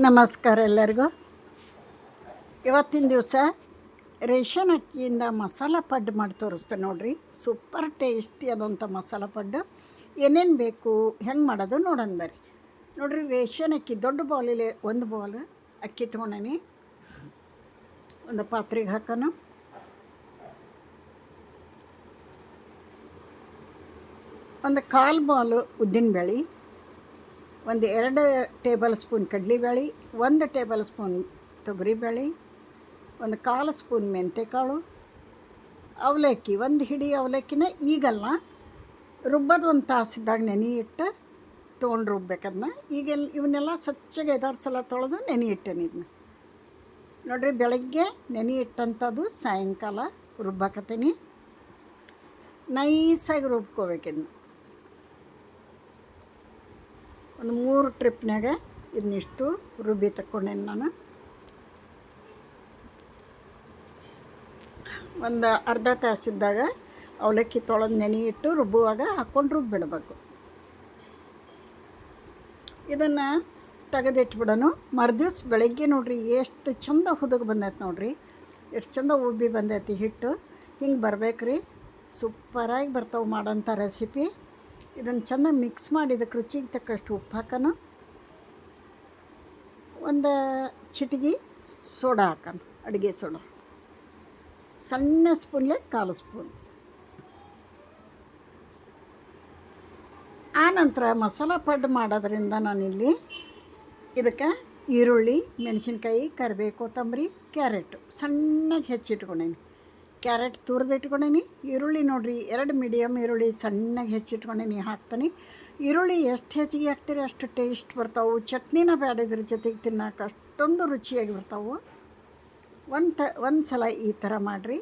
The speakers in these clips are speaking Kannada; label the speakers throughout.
Speaker 1: ನಮಸ್ಕಾರ ಎಲ್ಲರಿಗೂ. ಇವತ್ತಿನ ದಿವಸ ರೇಷನ್ ಅಕ್ಕಿಯಿಂದ ಮಸಾಲ ಪಡ್ಡು ಮಾಡಿ ತೋರಿಸ್ತೇನೆ ನೋಡಿರಿ. ಸೂಪರ್ ಟೇಸ್ಟಿ ಆದಂಥ ಮಸಾಲ ಪಡ್ಡು ಏನೇನು ಬೇಕು, ಹೆಂಗೆ ಮಾಡೋದು ನೋಡೋಣ ಬರ್ರಿ. ನೋಡಿರಿ, ರೇಷನ್ ಅಕ್ಕಿ, ದೊಡ್ಡ ಬೌಲಲ್ಲಿ ಒಂದು ಬೌಲ್ ಅಕ್ಕಿ ತೊಗೊಂಡೇನಿ. ಒಂದು ಪಾತ್ರೆಗೆ ಹಾಕೋಣ ಒಂದು ಕಾಲು ಬಾಲು ಉದ್ದಿನಬೇಳೆ ಒಂದು ಎರಡು ಟೇಬಲ್ ಸ್ಪೂನ್ ಕಡಲೆಬೇಳೆ, ಒಂದು ಟೇಬಲ್ ಸ್ಪೂನ್ ತೊಗರಿಬೇಳೆ, ಒಂದು ಕಾಲು ಸ್ಪೂನ್ ಮೆಂತೆಕಾಳು, ಅವಲಕ್ಕಿ, ಒಂದು ಹಿಡಿ ಅವಲಕ್ಕಿನ ಈಗಲ್ಲ, ರುಬ್ಬದ ಒಂದು ತಾಸಿದ್ದಾಗ ನೆನೆ ಇಟ್ಟು ತೊಗೊಂಡು ರುಬ್ಬೇಕದನ್ನ ಈಗೆಲ್ಲ ಇವನ್ನೆಲ್ಲ ಸ್ವಚ್ಛಗೆ ಐದಾರು ಸಲ ತೊಳೆದು ನೆನೆ ಇಟ್ಟೇನೆ ಇದನ್ನ. ನೋಡಿರಿ, ಬೆಳಗ್ಗೆ ನೆನೆ ಇಟ್ಟಂಥದ್ದು ಸಾಯಂಕಾಲ ರುಬ್ಬಾಕತ್ತೀನಿ. ನೈಸಾಗಿ ರುಬ್ಕೋಬೇಕಿದ್ನ ಒಂದು ಮೂರು ಟ್ರಿಪ್ನಾಗ ಇದನ್ನಿಷ್ಟು ರುಬ್ಬಿ ತಗೊಂಡೇನಿ ನಾನು. ಒಂದು ಅರ್ಧ ತಾಸಿದ್ದಾಗ ಅವಲಕ್ಕಿ ತೊಳೆದು ನೆನೆ ಇಟ್ಟು ರುಬ್ಬುವಾಗ ಹಾಕ್ಕೊಂಡು ರುಬ್ಬಿಡಬೇಕು. ಇದನ್ನು ತೆಗೆದಿಟ್ಬಿಡೋನು. ಮರುದಿವ್ಸ ಬೆಳಗ್ಗೆ ನೋಡ್ರಿ ಎಷ್ಟು ಚಂದ ಹುದಗೆ ಬಂದೈತೆ ನೋಡ್ರಿ. ಎಷ್ಟು ಚಂದ ಉಬ್ಬಿ ಬಂದೈತಿ ಹಿಟ್ಟು. ಹಿಂಗೆ ಬರ್ಬೇಕ್ರಿ. ಸೂಪರಾಗಿ ಬರ್ತಾವೆ ಮಾಡೋಂಥ ರೆಸಿಪಿ. ಇದನ್ನು ಚೆನ್ನಾಗಿ ಮಿಕ್ಸ್ ಮಾಡಿ ಇದಕ್ಕೆ ರುಚಿಗೆ ತಕ್ಕಷ್ಟು ಉಪ್ಪು ಹಾಕೋಣ ಒಂದು ಚಿಟಿಗೆ ಸೋಡಾ ಹಾಕೋಣ, ಅಡುಗೆ ಸೋಡಾ. ಸಣ್ಣ ಸ್ಪೂನ್ಲೆ ಕಾಲು ಸ್ಪೂನ್. ಆನಂತರ ಮಸಾಲ ಪಡ್ ಮಾಡೋದ್ರಿಂದ ನಾನಿಲ್ಲಿ ಇದಕ್ಕೆ ಈರುಳ್ಳಿ, ಮೆಣಸಿನ್ಕಾಯಿ, ಕರಿಬೇವು, ಕೊತ್ತಂಬರಿ, ಕ್ಯಾರೆಟು ಸಣ್ಣಗೆ ಹೆಚ್ಚಿಟ್ಕೊಂಡೇನಿ. ಕ್ಯಾರೆಟ್ ತುರಿದು ಇಟ್ಕೊಂಡೇನಿ. ಈರುಳ್ಳಿ ನೋಡಿರಿ, ಎರಡು ಮೀಡಿಯಮ್ ಈರುಳ್ಳಿ ಸಣ್ಣಗೆ ಹೆಚ್ಚಿಟ್ಕೊಂಡೇನಿ ಹಾಕ್ತೀನಿ. ಈರುಳ್ಳಿ ಎಷ್ಟು ಹೆಚ್ಚಿಗೆ ಹಾಕ್ತೀರಿ, ಅಷ್ಟು ಟೇಸ್ಟ್ ಬರ್ತಾವೆ. ಚಟ್ನಿನ ಬೇಡ ಇದ್ರ ಜೊತೆಗೆ ತಿನ್ನೋಕೆ ಅಷ್ಟೊಂದು ರುಚಿಯಾಗಿ ಬರ್ತಾವೆ. ಒಂದು ತ, ಒಂದು ಸಲ ಈ ಥರ ಮಾಡಿರಿ.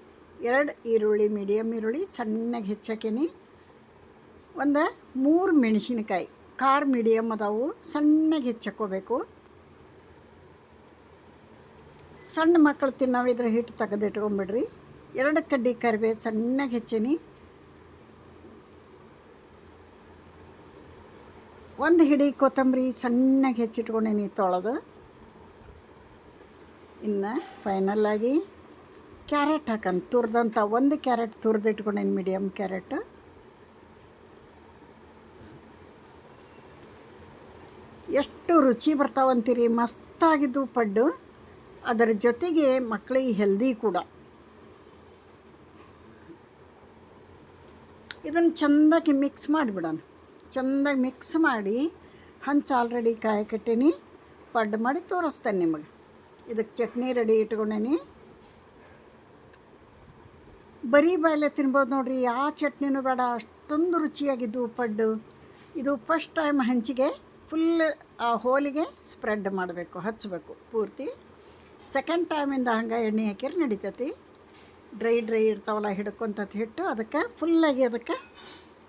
Speaker 1: ಎರಡು ಈರುಳ್ಳಿ ಮೀಡಿಯಮ್ ಈರುಳ್ಳಿ ಸಣ್ಣಗೆ ಹೆಚ್ಚಾಕೀನಿ ಒಂದು ಮೂರು ಮೆಣಸಿನಕಾಯಿ, ಖಾರ ಮೀಡಿಯಮ್ ಅದಾವು, ಸಣ್ಣಗೆ ಹೆಚ್ಚಾಕೋಬೇಕು ಸಣ್ಣ ಮಕ್ಕಳು ತಿನ್ನೋವಿದ್ರೆ ಹಿಟ್ಟು ತೆಗೆದಿಟ್ಕೊಂಬಿಡ್ರಿ. ಎರಡು ಕಡ್ಡಿ ಕರಿಬೇವು ಸಣ್ಣಗೆ ಹೆಚ್ಚಿನಿ. ಒಂದು ಹಿಡಿ ಕೊತ್ತಂಬರಿ ಸಣ್ಣಗೆ ಹೆಚ್ಚಿಟ್ಕೊಂಡೀನಿ ತೊಳೆದು. ಇನ್ನು ಫೈನಲ್ಲಾಗಿ ಕ್ಯಾರೆಟ್ ಹಾಕೊಂಡು ತುರಿದಂಥ ಒಂದು ಕ್ಯಾರೆಟ್ ತುರಿದಿಟ್ಕೊಂಡೇನು ಮೀಡಿಯಮ್ ಕ್ಯಾರೆಟ್. ಎಷ್ಟು ರುಚಿ ಬರ್ತಾವಂತೀರಿ ಮಸ್ತಾಗಿದ್ದು ಪಡ್ಡು. ಅದರ ಜೊತೆಗೆ ಮಕ್ಕಳಿಗೆ ಹೆಲ್ದಿ ಕೂಡ. ಇದನ್ನು ಚೆಂದಾಗಿ ಮಿಕ್ಸ್ ಮಾಡಿಬಿಡೋಣ. ಚೆಂದಾಗಿ ಮಿಕ್ಸ್ ಮಾಡಿ ಹಂಚು ಆಲ್ರೆಡಿ ಕಾಯಿ ಕಟ್ಟೀನಿ. ಪಡ್ಡು ಮಾಡಿ ತೋರಿಸ್ತೇನೆ ನಿಮಗೆ. ಇದಕ್ಕೆ ಚಟ್ನಿ ರೆಡಿ ಇಟ್ಕೊಂಡೇನಿ. ಬರೀ ಬಾಯಲೆ ತಿನ್ಬೋದು ನೋಡ್ರಿ ಯಾವ ಚಟ್ನಿನೂ ಬೇಡ, ಅಷ್ಟೊಂದು ರುಚಿಯಾಗಿದ್ದು ಪಡ್ಡು. ಇದು ಫಸ್ಟ್ ಟೈಮ್ ಹಂಚಿಗೆ ಫುಲ್ ಆ ಹೋಲಿಗೆ ಸ್ಪ್ರೆಡ್ ಮಾಡಬೇಕು ಹಚ್ಚಬೇಕು ಪೂರ್ತಿ. ಸೆಕೆಂಡ್ ಟೈಮಿಂದ ಹಂಗೆ ಎಣ್ಣೆ ಹಾಕಿದ್ರೆ ನಡಿತೈತಿ. ಡ್ರೈ ಡ್ರೈ ಇರ್ತಾವಲ್ಲ ಹಿಡ್ಕೊಂತತ್ ಹಿಟ್ಟು ಅದಕ್ಕೆ ಫುಲ್ಲಾಗಿ ಅದಕ್ಕೆ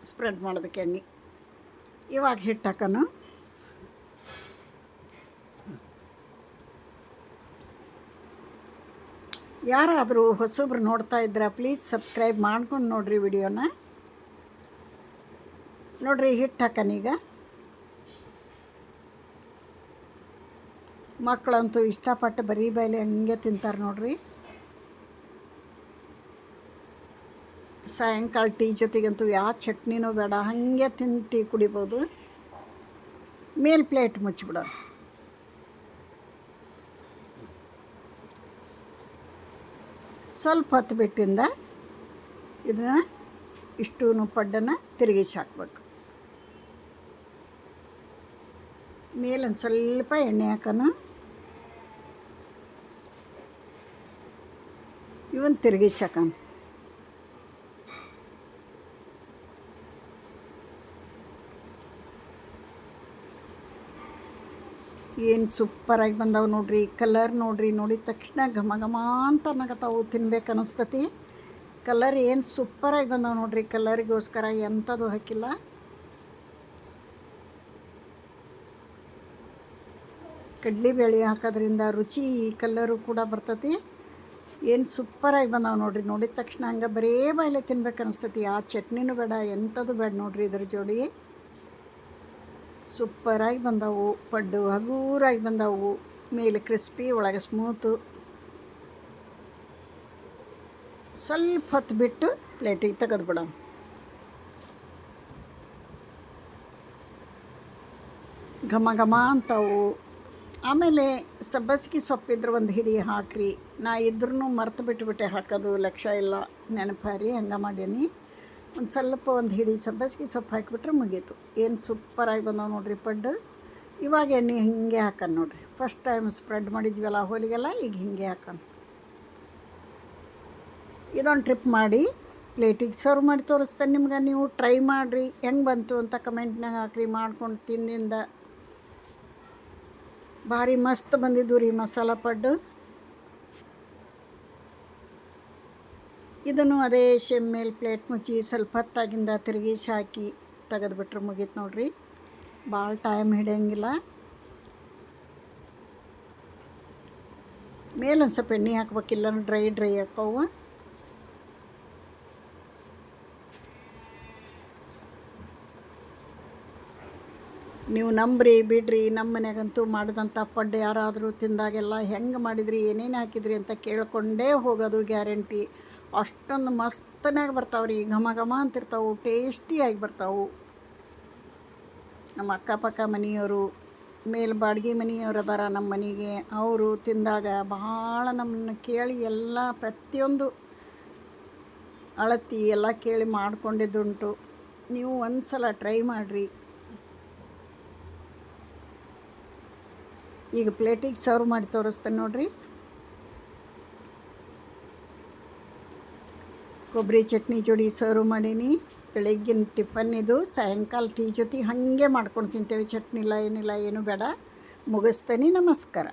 Speaker 1: ಸ್ಪ್ರೆಡ್ ಮಾಡ್ಬೇಕು ಎಣ್ಣೆ. ಇವಾಗ ಹಿಟ್ಟು ಯಾರಾದರೂ ಹೊಸಬ್ರು ನೋಡ್ತಾ ಇದ್ರೆ ಪ್ಲೀಸ್ ಸಬ್ಸ್ಕ್ರೈಬ್ ಮಾಡ್ಕೊಂಡು ನೋಡ್ರಿ ವಿಡಿಯೋನ. ನೋಡ್ರಿ ಹಿಟ್ಟು ಹಾಕನೀಗ ಮಕ್ಕಳಂತೂ ಇಷ್ಟಪಟ್ಟು ಬರೀ ಬೈಲೆ ಹಂಗೆ ತಿಂತಾರೆ ನೋಡ್ರಿ. ಸಾಯಂಕಾಲ ಟೀ ಜೊತೆಗಂತೂ ಯಾವ ಚಟ್ನಿನೂ ಬೇಡ, ಹಾಗೆ ತಿಂದು ಟೀ ಕುಡಿಬೋದು. ಮೇಲ್ ಪ್ಲೇಟ್ ಮುಚ್ಚಿಬಿಡೋಣ ಸ್ವಲ್ಪ ಹೊತ್ತು ಬಿಟ್ಟಿಂದ ಇದನ್ನ ಇಷ್ಟೂ ಪಡ್ಡನ್ನು ತಿರುಗಿಸಿ ಹಾಕ್ಬೇಕು ಮೇಲೊಂದು ಸ್ವಲ್ಪ ಎಣ್ಣೆ ಹಾಕೋಣ ಇವನ್ ತಿರುಗಿಸಿ ಹಾಕೋಣ ಏನು ಸೂಪರಾಗಿ ಬಂದಾವೆ ನೋಡ್ರಿ. ಕಲರ್ ನೋಡ್ರಿ. ನೋಡಿದ ತಕ್ಷಣ ಘಮ ಘಮ ಅಂತ ಅನ್ನಕತ್ತಾವು ತಿನ್ಬೇಕು ಅನಿಸ್ತತಿ. ಕಲರ್ ಏನು ಸೂಪರಾಗಿ ಬಂದಾವೆ ನೋಡ್ರಿ. ಕಲರಿಗೋಸ್ಕರ ಎಂಥದ್ದು ಹಾಕಿಲ್ಲ. ಕಡ್ಲಿಬೇಳೆ ಹಾಕೋದ್ರಿಂದ ರುಚಿ ಕಲ್ಲರು ಕೂಡ ಬರ್ತತಿ. ಏನು ಸೂಪರಾಗಿ ಬಂದಾವೆ ನೋಡ್ರಿ. ನೋಡಿದ ತಕ್ಷಣ ಹಂಗೆ ಬರೇ ಬಾಯಲ್ಲೇ ತಿನ್ಬೇಕು ಅನಿಸ್ತತಿ. ಆ ಚಟ್ನಿನೂ ಬೇಡ ಎಂಥದ್ದು ಬೇಡ ನೋಡ್ರಿ ಇದ್ರ ಜೋಡಿ. ಸೂಪರಾಗಿ ಬಂದವು, ಪಡ್ಡು ಹಗೂರಾಗಿ ಬಂದವು, ಮೇಲೆ ಕ್ರಿಸ್ಪಿ ಒಳಗೆ ಸ್ಮೂತು ಸ್ವಲ್ಪ ಹೊತ್ತು ಬಿಟ್ಟು ಪ್ಲೇಟಿಗೆ ತೆಗೆದು ಬಿಡೋಣ. ಘಮ ಘಮ ಅಂತವು. ಆಮೇಲೆ ಸಬ್ಬಸಿಗೆ ಸೊಪ್ಪಿದ್ರೆ ಒಂದು ಹಿಡಿ ಹಾಕ್ರಿ. ನಾ ಇದ್ರೂ ಮರ್ತು ಬಿಟ್ಟುಬಿಟ್ಟೆ ಹಾಕೋದು ಲಕ್ಷ್ಯ ಇಲ್ಲ. ನೆನಪಾರಿ, ಹಂಗೆ ಮಾಡೀನಿ. ಒಂದು ಸ್ವಲ್ಪ ಒಂದು ಹಿಡಿ ಸಬ್ಬಸಿಗೆ ಸೊಪ್ಪು ಹಾಕಿಬಿಟ್ರೆ ಮುಗೀತು. ಏನು ಸೂಪರಾಗಿ ಬಂದವು ನೋಡ್ರಿ ಪಡ್ಡು. ಇವಾಗ ಎಣ್ಣೆ ಹಿಂಗೆ ಹಾಕೋಣ ನೋಡ್ರಿ. ಫಸ್ಟ್ ಟೈಮ್ ಸ್ಪ್ರೆಡ್ ಮಾಡಿದ್ವಲ್ಲ ಹೋಲಿಗೆಲ್ಲ ಈಗ ಹಿಂಗೆ ಹಾಕೋಣ ಇದೊಂದು ಟ್ರಿಪ್ ಮಾಡಿ, ಪ್ಲೇಟಿಗೆ ಸರ್ವ್ ಮಾಡಿ ತೋರಿಸ್ತೇನೆ ನಿಮ್ಗೆ. ನೀವು ಟ್ರೈ ಮಾಡಿರಿ. ಹೆಂಗೆ ಬಂತು ಅಂತ ಕಮೆಂಟ್ನಾಗ ಹಾಕ್ರಿ. ಮಾಡ್ಕೊಂಡು ತಿಂದಿಂದ. ಭಾರಿ ಮಸ್ತ್ ಬಂದಿದ್ದು ರೀ ಮಸಾಲ ಪಡ್ಡು. ಇದನ್ನು ಅದೇ ಶೆಮ್ ಮೇಲೆ ಪ್ಲೇಟ್ ಮುಚ್ಚಿ ಸ್ವಲ್ಪ ಹೊತ್ತಾಗಿಂದ ತಿರುಗಿಸಿ ಹಾಕಿ ತೆಗೆದುಬಿಟ್ರೆ ಮುಗೀತು ನೋಡ್ರಿ. ಭಾಳ ಟೈಮ್ ಹಿಡಿಯಂಗಿಲ್ಲ. ಮೇಲೊಂದು ಸ್ವಲ್ಪ ಎಣ್ಣೆ ಹಾಕ್ಬೇಕಿಲ್ಲ ಡ್ರೈ ಡ್ರೈ ಹಾಕವು ನೀವು ನಂಬ್ರಿ, ಬಿಡ್ರಿ ನಮ್ಮ ಮನೆಗಂತೂ ಮಾಡಿದಂಥ ಪಡ್ಡು ಯಾರಾದರೂ ತಿಂದಾಗೆಲ್ಲ ಹೆಂಗೆ ಮಾಡಿದ್ರಿ, ಏನೇನು ಹಾಕಿದ್ರಿ ಅಂತ ಕೇಳಿಕೊಂಡೇ ಹೋಗೋದು ಗ್ಯಾರಂಟಿ ಅಷ್ಟೊಂದು ಮಸ್ತನಾಗಿ ಬರ್ತಾವೆ ರೀ ಘಮ ಘಮ ಅಂತಿರ್ತಾವೆ, ಟೇಸ್ಟಿಯಾಗಿ ಬರ್ತಾವೆ. ನಮ್ಮ ಅಕ್ಕಪಕ್ಕ ಮನೆಯವರು, ಮೇಲೆ ಬಾಡಿಗೆ ಮನೆಯವರು ಅದಾರ ನಮ್ಮ ಮನೆಗೆ. ಅವರು ತಿಂದಾಗ ಭಾಳ ನಮ್ಮನ್ನು ಕೇಳಿ ಎಲ್ಲ ಪ್ರತಿಯೊಂದು ಅಳತಿ ಎಲ್ಲ ಕೇಳಿ ಮಾಡಿಕೊಂಡಿದ್ದುಂಟು. ನೀವು ಒಂದು ಸಲ ಟ್ರೈ ಮಾಡಿರಿ. ಈಗ ಪ್ಲೇಟಿಗೆ ಸರ್ವ್ ಮಾಡಿ ತೋರಿಸ್ತೇನೆ ನೋಡ್ರಿ. ಕೊಬ್ಬರಿ ಚಟ್ನಿ ಜೋಡಿ ಸರ್ವ್ ಮಾಡೀನಿ. ಬೆಳಗ್ಗಿನ ಟಿಫನ್ ಇದು, ಸಾಯಂಕಾಲ ಟೀ ಜೊತೆ ಹಾಗೆ ಮಾಡ್ಕೊಂಡು ತಿಂತೇವೆ. ಚಟ್ನಿ ಇಲ್ಲ ಏನಿಲ್ಲ, ಏನು ಬೇಡ. ಮುಗಿಸ್ತೇನೆ, ನಮಸ್ಕಾರ.